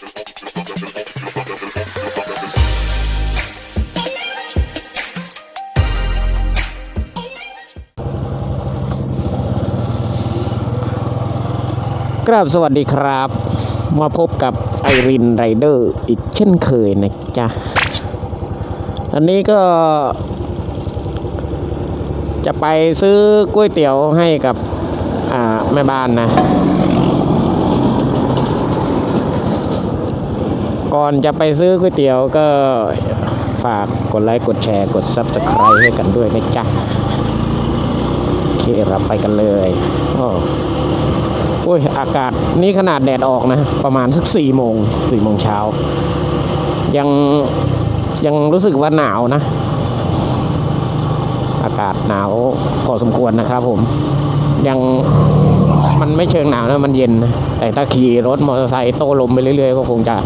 กราบสวัสดีครับ มาพบกับไอรินไรเดอร์อีกเช่นเคยนะจ๊ะอันนี้ก็ จะไปซื้อก๋วยเตี๋ยวให้กับแม่บ้านนะ ก่อนจะไปซื้อก๋วยเตี๋ยวก็ฝากกดไลค์กดแชร์กด Subscribe ให้กันด้วยนะจ๊ะโอเคเราไปกันเลยอ้อโอ้ยอากาศนี่ขนาดแดดออกนะ ประมาณสักสี่โมงสี่โมงเช้า ยังยังรู้สึกว่าหนาวนะ อากาศหนาวพอสมควรนะครับผม ยังมันไม่เชิงหนาวนะมันเย็นนะแต่ถ้าขี่รถมอเตอร์ไซค์โต้ลมไปเรื่อยๆ ก็คงจะ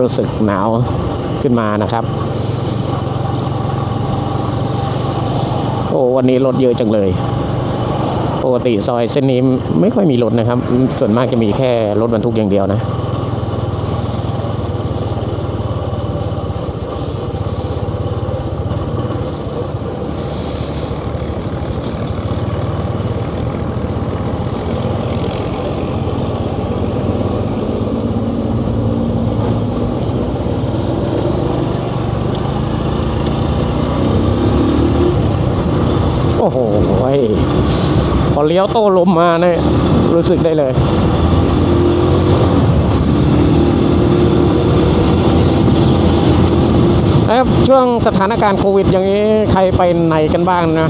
รู้สึกหนาวขึ้นมานะครับ โอ้วันนี้รถเยอะจังเลยปกติซอยเส้นนี้ไม่ค่อยมีรถนะครับ ส่วนมากจะมีแค่รถบรรทุกอย่างเดียวนะ โอ้โหพอเลี้ยวโต้ลมมาเนี่ยรู้สึกได้เลยนะครับช่วงสถานการณ์โควิด อย่างนี้ใครไปไหนกันบ้างนะ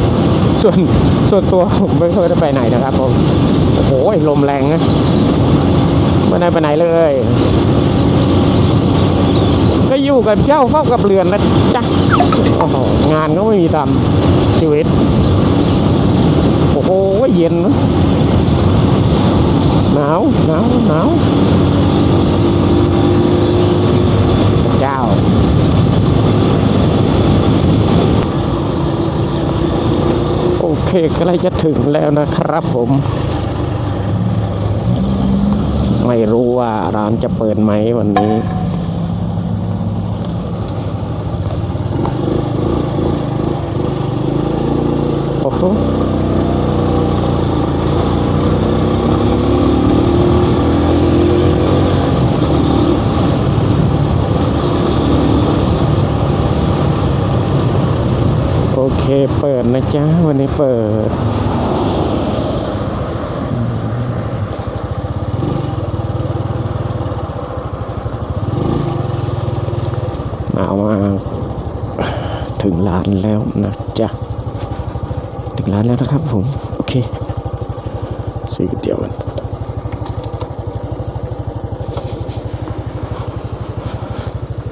ส่วนส่วนตัวผมไม่เคยได้ไปไหนนะครับผมโอ้โหลมแรงนะไม่ได้ไปไหนเลย ก็อยู่กับเจ้าเฝ้ากับเรือนนะจ๊ะโอ้โหงานก็ไม่มีทำชีวิต โอ้โหเย็นนะหนาวหนาวหนาวเจ้าโอเคใกล้จะถึงแล้วนะครับผม ไม่รู้ว่าร้านจะเปิดไหมวันนี้โอ้โห โอเค เปิด นะจ๊ะ วันนี้เปิด เอามา ถึงร้านแล้วนะจ๊ะ ถึงร้านแล้วนะครับผม โอเคซื้อก๋วยเตี๋ยวกัน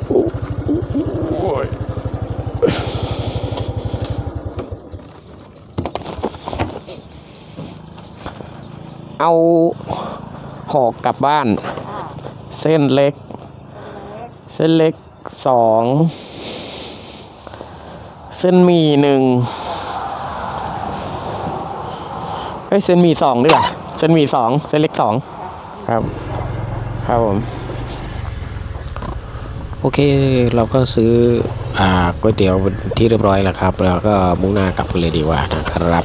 โอ้โอ้ย เอาห่อกลับบ้าน เส้นเล็ก เส้นเล็กสองเส้นหมี่หนึ่งเอ้ยเส้นหมี่สองดีกว่าเส้นหมี่สองเส้นเล็กสองครับ ครับผม โอเคเราก็ซื้ออ่าก๋วยเตี๋ยวที่เรียบร้อยแล้วครับ แล้วก็มุ่งหน้ากลับกันเลยดีกว่านะครับ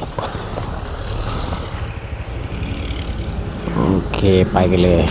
โอ เคไปกันเลย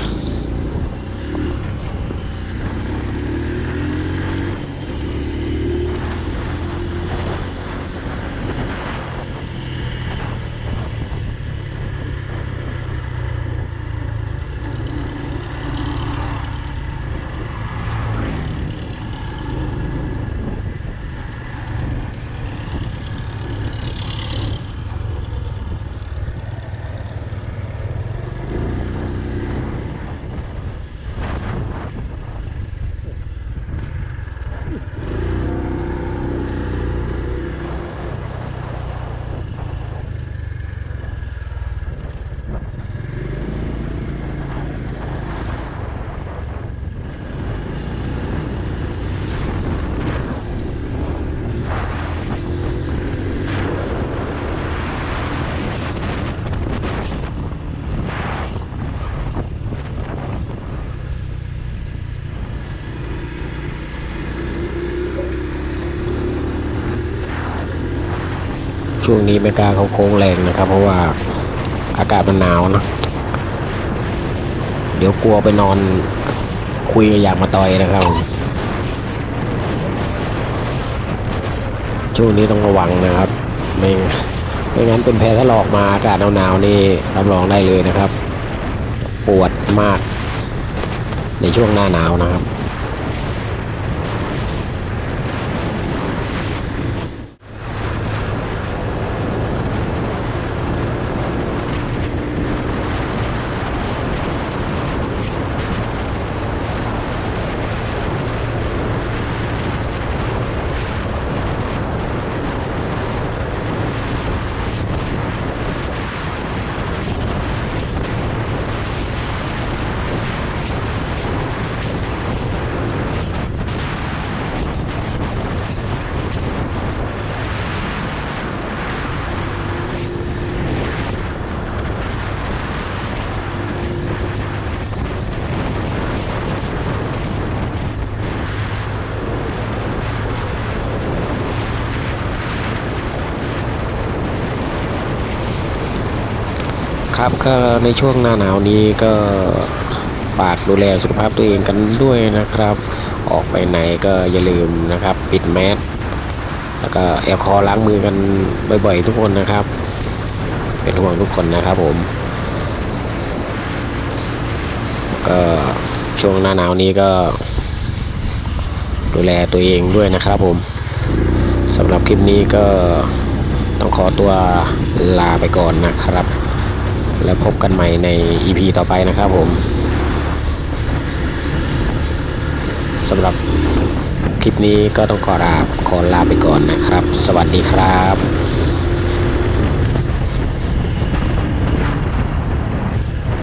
ช่วงนี้ไม่กล้าเขาโค้งแรงนะครับ เพราะว่าอากาศมันหนาวนะเดี๋ยวกลัวไปนอนคุยกับอยากมาต่อยนะครับ ช่วงนี้ต้องระวังนะครับ ไม่ไม่งั้นเป็นแพ้ถลอกมาอากาศหนาวๆนี่รับรองได้เลยนะครับ ปวดมากในช่วงหน้าหนาวนะครับ ครับก็ในช่วงหน้าหนาวนี้ก็ฝากดูแลสุขภาพตัวเองกันด้วยนะครับ ออกไปไหนก็อย่าลืมนะครับ ปิดแมสแล้วก็แอลกอฮอล์ล้างมือกันบ่อยๆ ทุกคนนะครับ เป็นห่วงทุกคนนะครับผม ก็ช่วงหน้าหนาวนี้ก็ ดูแลตัวเองด้วยนะครับผมสำหรับคลิปนี้ก็ต้องขอตัวลาไปก่อนนะครับ แล้วพบกันใหม่ใน EP ต่อไปนะครับผมสำหรับคลิปนี้ก็ต้องขอลาขอลาไปก่อนนะครับ สวัสดีครับ